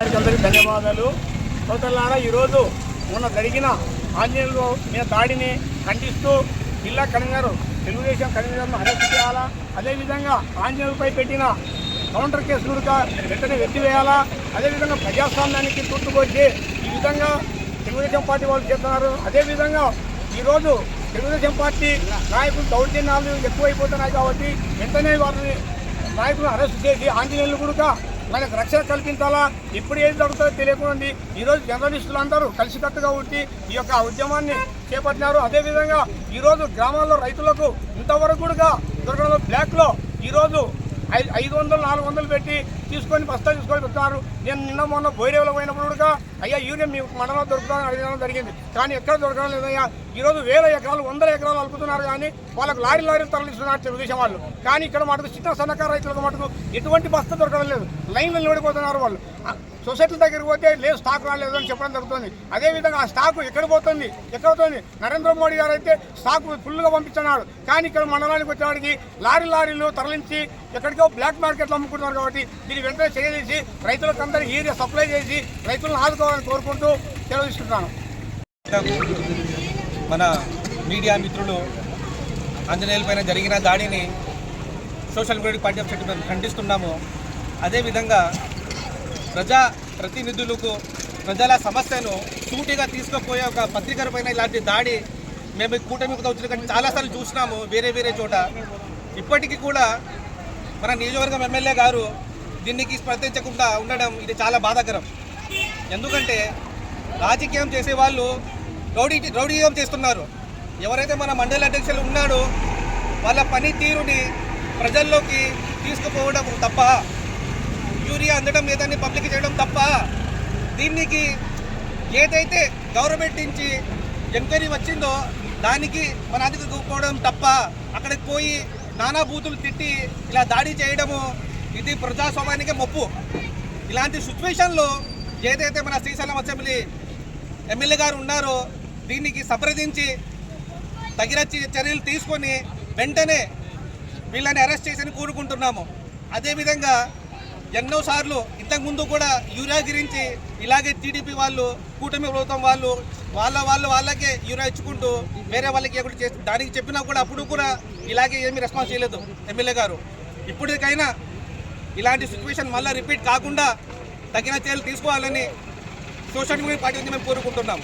అందరికీ ధన్యవాదాలు. సోదరులారా ఈరోజు మొన్న జరిగిన ఆంజనేయులు మీద దాడిని ఖండిస్తూ జిల్లా కన్వీనర్ తెలుగుదేశం కన్వీనర్ను అరెస్ట్ చేయాలా? అదేవిధంగా ఆంజనేయులపై పెట్టిన కౌంటర్ కేసు కనుక వెంటనే ఎత్తివేయాలా అదేవిధంగా ప్రజాస్వామ్యానికి తుట్టుకొచ్చి ఈ విధంగా తెలుగుదేశం పార్టీ వాళ్ళు చేస్తున్నారు. అదేవిధంగా ఈరోజు తెలుగుదేశం పార్టీ నాయకులు దౌర్జన్యాలు ఎక్కువైపోతున్నాయి కాబట్టి వెంటనే వారిని నాయకులను అరెస్ట్ చేసి ఆంజనేయులు కూడా మనకు రక్షణ కల్పించాలా? ఇప్పుడు ఏం జరుగుతుందో తెలియకుండా ఈరోజు జర్నలిస్టులు అందరూ కలిసికట్టుగా ఉండి ఈ యొక్క ఉద్యమాన్ని చేపట్టినారు. అదేవిధంగా ఈరోజు గ్రామాల్లో రైతులకు ఇంతవరకు కూడా దొరకడంలో బ్లాక్లో ఈరోజు ఐదు వందలు నాలుగు వందలు పెట్టి తీసుకొని బస్తా తీసుకొని వస్తున్నారు నేను నిన్న మొన్న బోయిరేవులో పోయినప్పుడు కూడా అయ్యా యూరియా మీ మండలంలో దొరుకుతుందని అడగడం జరిగింది. కానీ ఎక్కడ దొరకడం లేదయ్యా. ఈరోజు వేల ఎకరాలు వందల ఎకరాలు అలుపుతున్నారు కానీ వాళ్ళకు లారీ లారీలు తరలిస్తున్నారు తెలుగుదేశం వాళ్ళు. కానీ ఇక్కడ మటుకు చిన్న సన్నకారు రైతులకు మటుకు ఎటువంటి బస్తా దొరకడం లేదు. లైన్లో నిలబడిపోతున్నారు వాళ్ళు. సొసైటీల దగ్గరికి పోతే లేదు స్టాక్ రాలేదు అని చెప్పడం జరుగుతుంది. అదేవిధంగా ఆ స్టాక్ ఎక్కడ పోతుంది? ఎక్కడ పోతుంది? నరేంద్ర మోడీ గారు అయితే స్టాక్ ఫుల్గా పంపిస్తున్నాడు కానీ ఇక్కడ మండలానికి వచ్చేవాడికి లారీ లారీలు తరలించి ఎక్కడికో బ్లాక్ మార్కెట్లో అమ్ముకుంటున్నారు కాబట్టి దీన్ని వెంటనే చేయజేసి రైతులకు అందరికీ ఏరియా సప్లై చేసి రైతులను ఆదుకోవాలని కోరుకుంటూ తెలియజేస్తున్నాను మన మీడియా మిత్రులు ఆంజనేయుల పైన జరిగిన దాడిని సోషల్ మీడియా పార్టీ ఆఫ్ ఖండిస్తున్నాము. అదేవిధంగా ప్రజా ప్రతినిధులకు ప్రజల సమస్యను సూటిగా తీసుకుపోయే ఒక పత్రికల పైన ఇలాంటి దాడి మేము ఈ కూటమితో వచ్చిన కానీ చాలాసార్లు చూసినాము వేరే వేరే చోట. ఇప్పటికీ కూడా మన నియోజకవర్గం ఎమ్మెల్యే గారు దీనికి స్పందించకుండా ఉండడం ఇది చాలా బాధాకరం. ఎందుకంటే రాజకీయం చేసే వాళ్ళు రౌడీ రౌడీయం చేస్తున్నారు. ఎవరైతే మన మండలి అధ్యక్షులు ఉన్నాడో వాళ్ళ పనితీరుని ప్రజల్లోకి తీసుకుపోవడం తప్ప యూరియా అందడం లేదని పబ్లిక్ చేయడం తప్ప దీనికి ఏదైతే గవర్నమెంట్ నుంచి ఎంక్వైరీ వచ్చిందో దానికి మన పోవడం తప్ప అక్కడికి పోయి నానా బూతులు తిట్టి ఇలా దాడి చేయడము ఇది ప్రజాస్వామ్యానికి మొప్పు. ఇలాంటి సిచ్యువేషన్లో ఏదైతే మన శ్రీశైలం అసెంబ్లీ ఎమ్మెల్యే గారు ఉన్నారో దీనికి సంప్రదించి తగిన చర్యలు తీసుకొని వెంటనే వీళ్ళని అరెస్ట్ చేసి కోరుకుంటున్నాము. అదేవిధంగా ఎన్నోసార్లు ఇంతకుముందు కూడా యూరియా గురించి ఇలాగే టీడీపీ వాళ్ళు కూటమి ప్రభుత్వం వాళ్ళు వాళ్ళ వాళ్ళు వాళ్ళకే యూరియా ఇచ్చుకుంటూ వేరే వాళ్ళకి ఎప్పుడు చేసి దానికి చెప్పినా కూడా అప్పుడు కూడా ఇలాగే ఏమీ రెస్పాన్స్ చేయలేదు ఎమ్మెల్యే గారు. ఇప్పటికైనా ఇలాంటి సిచ్యువేషన్ మళ్ళీ రిపీట్ కాకుండా తగిన చర్యలు తీసుకోవాలని సోషల్ మీడియా పార్టీ నుంచి మేము కోరుకుంటున్నాం.